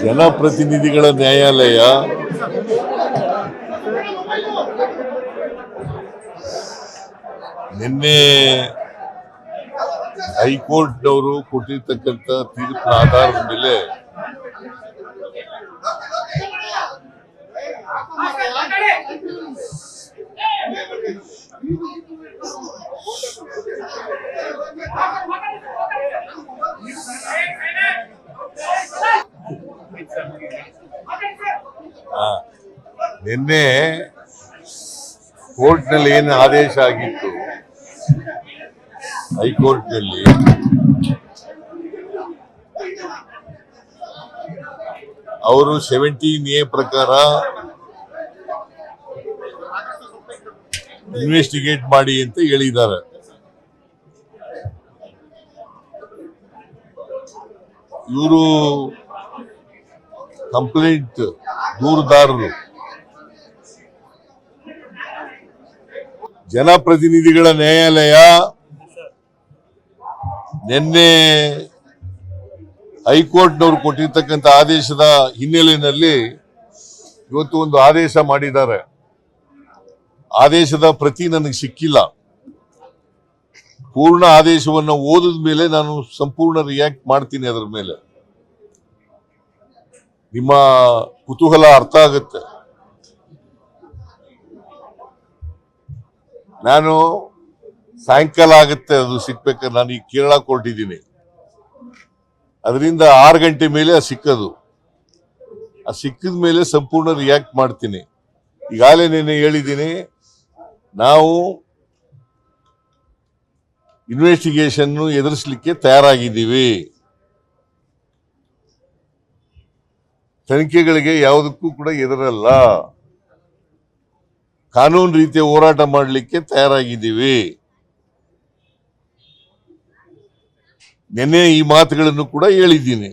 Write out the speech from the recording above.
ಜನಪ್ರತಿನಿಧಿಗಳ ನ್ಯಾಯಾಲಯ ನಿನ್ನೆ ಹೈಕೋರ್ಟ್ನವರು ಕೊಟ್ಟಿರ್ತಕ್ಕಂಥ ತೀರ್ಪಿನ ಆಧಾರದ ಮೇಲೆ ಆ, ನಿನ್ನೆ ಕೋರ್ಟ್ನಲ್ಲಿ ಏನು ಆದೇಶ ಆಗಿತ್ತು? ಹೈಕೋರ್ಟ್ನಲ್ಲಿ ಅವರು ಸೆವೆಂಟೀನ್ ಎ ಪ್ರಕಾರ ಇನ್ವೆಸ್ಟಿಗೇಟ್ ಮಾಡಿ ಅಂತ ಹೇಳಿದ್ದಾರೆ. ಇವರು ಕಂಪ್ಲೇಂಟ್ ದೂರುದಾರರು. ಜನಪ್ರತಿನಿಧಿಗಳ ನ್ಯಾಯಾಲಯ ನಿನ್ನೆ ಹೈಕೋರ್ಟ್ನವರು ಕೊಟ್ಟಿರ್ತಕ್ಕಂಥ ಆದೇಶದ ಹಿನ್ನೆಲೆಯಲ್ಲಿ ಇವತ್ತು ಒಂದು ಆದೇಶ ಮಾಡಿದ್ದಾರೆ. ಆದೇಶದ ಪ್ರತಿ ನನಗೆ ಸಿಕ್ಕಿಲ್ಲ. ಪೂರ್ಣ ಆದೇಶವನ್ನು ಓದಿದ ಮೇಲೆ ನಾನು ಸಂಪೂರ್ಣ ರಿಯಾಕ್ಟ್ ಮಾಡ್ತೀನಿ ಅದರ ಮೇಲೆ. ನಿಮ್ಮ ಕುತೂಹಲ ಅರ್ಥ ಆಗುತ್ತೆ. ನಾನು ಸಾಯಂಕಾಲ ಆಗುತ್ತೆ, ಅದು ಸಿಕ್ಬೇಕಾದ್ರೆ ನಾನು ಈಗ ಕೇರಳ ಕೊಟ್ಟಿದ್ದೀನಿ ಅದರಿಂದ ಆರು ಗಂಟೆ ಮೇಲೆ ಅದು ಸಿಕ್ಕದು. ಆ ಸಿಕ್ಕಿದ ಮೇಲೆ ಸಂಪೂರ್ಣ ರಿಯಾಕ್ಟ್ ಮಾಡ್ತೀನಿ. ಈಗಾಗಲೇ ನಿನ್ನೆ ಹೇಳಿದ್ದೀನಿ, ನಾವು ಇನ್ವೆಸ್ಟಿಗೇಷನ್ನು ಎದುರಿಸಲಿಕ್ಕೆ ತಯಾರಾಗಿದ್ದೀವಿ. ತನಿಖೆಗಳಿಗೆ ಯಾವುದಕ್ಕೂ ಕೂಡ ಎದುರಲ್ಲ ಕಾನೂನು ರೀತಿಯ ಹೋರಾಟ ಮಾಡಲಿಕ್ಕೆ ತಯಾರಾಗಿದ್ದೀವಿ. ನಿನ್ನೆ ಈ ಮಾತುಗಳನ್ನು ಕೂಡ ಹೇಳಿದ್ದೀನಿ.